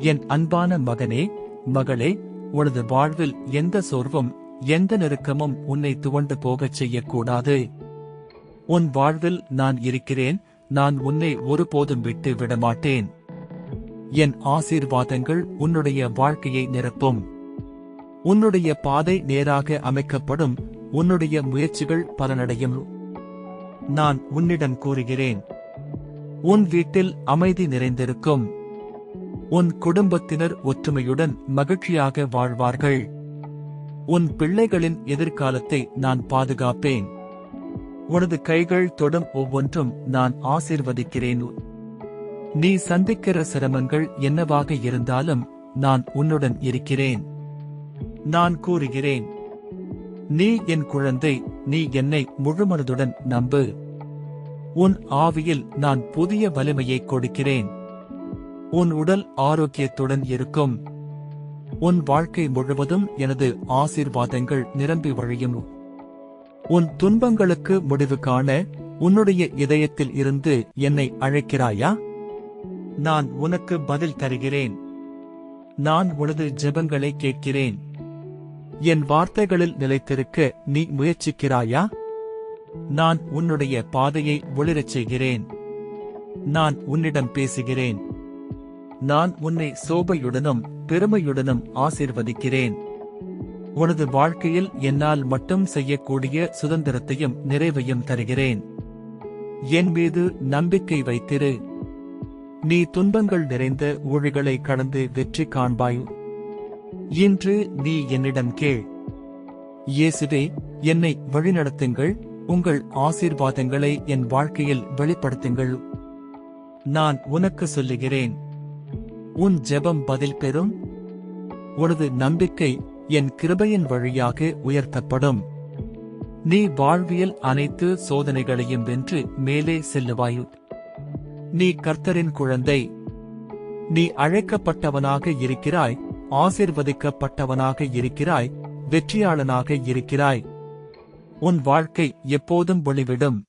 என் அன்பான மகனே மகளே உனது வாழ்வில் எந்த சோர்வும் எந்த நெருக்கமும் உன்னை துவண்டு போகச் செய்யக்கூடாது. உன் வாழ்வில் நான் இருக்கிறேன் நான் உன்னை ஒருபோதும் விட்டு விடமாட்டேன். என் ஆசீர்வாதங்கள் உன்னுடைய வாழ்க்கையை நிரப்பும். உன்னுடைய பாதை நேராக அமைக்கப்படும் உன்னுடைய முயற்சிகள் பலனடையும். நான் உன்னிடம் கூறுகிறேன் உன் வீட்டில் அமைதி நிறைந்திருக்கும். உன் குடும்பத்தினர் ஒற்றுமையுடன் மகிழ்ச்சியாக வாழ்வார்கள். உன் பிள்ளைகளின் எதிர்காலத்தை நான் பாதுகாப்பேன். உனது கைகள் தொடும் ஒவ்வொன்றும் நான் ஆசீர்வதிக்கிறேன். நீ சந்திக்கிற சிரமங்கள் என்னவாக இருந்தாலும் நான் உன்னுடன் இருக்கிறேன். நான் கூறுகிறேன் நீ என் குழந்தை நீ என்னை முழுமனதுடன் நம்பு. உன் ஆவியில் நான் புதிய வலிமையை கொடுக்கிறேன். உன் உடல் ஆரோக்கியத்துடன் இருக்கும். உன் வாழ்க்கை முழுவதும் எனது ஆசீர்வாதங்கள் நிரம்பி வழியும். உன் துன்பங்களுக்கு முடிவு காண உன்னுடைய இதயத்தில் இருந்து என்னை அழைக்கிறாயா? நான் உனக்கு பதில் தருகிறேன். நான் உனது ஜெபங்களை கேட்கிறேன். என் வார்த்தைகளில் நிலைத்திருக்க நீ முயற்சிக்கிறாயா? நான் உன்னுடைய பாதையை ஒளிரச் செய்கிறேன். நான் உன்னிடம் பேசுகிறேன். நான் உன்னை சோபையுடனும் பெருமையுடனும் ஆசீர்வதிக்கிறேன். உனது வாழ்க்கையில் என்னால் மட்டும் செய்யக்கூடிய சுதந்திரத்தையும் நிறைவையும் தருகிறேன். என் மீது நம்பிக்கை வைத்திரு. நீ துன்பங்கள் நிறைந்த ஊழிகளை கடந்து வெற்றி காண்பாய். இன்று நீ என்னிடம் கேள். இயேசுவே என்னை வழிநடத்துங்கள் உங்கள் ஆசீர்வாதங்களை என் வாழ்க்கையில் வெளிப்படுத்துங்கள். நான் உனக்கு சொல்லுகிறேன். உன் ஜெபம் பதில் பெறும்? உனது நம்பிக்கை என் கிருபையின் வழியாக உயர்த்தப்படும். நீ வாழ்வியல் அனைத்து சோதனைகளையும் வென்று மேலே செல்லுவாயு. நீ கர்த்தரின் குழந்தை. நீ அழைக்கப்பட்டவனாக இருக்கிறாய் ஆசிர்வதிக்கப்பட்டவனாக இருக்கிறாய் வெற்றியாளனாக இருக்கிறாய். உன் வாழ்க்கை எப்போதும் ஒளிவிடும்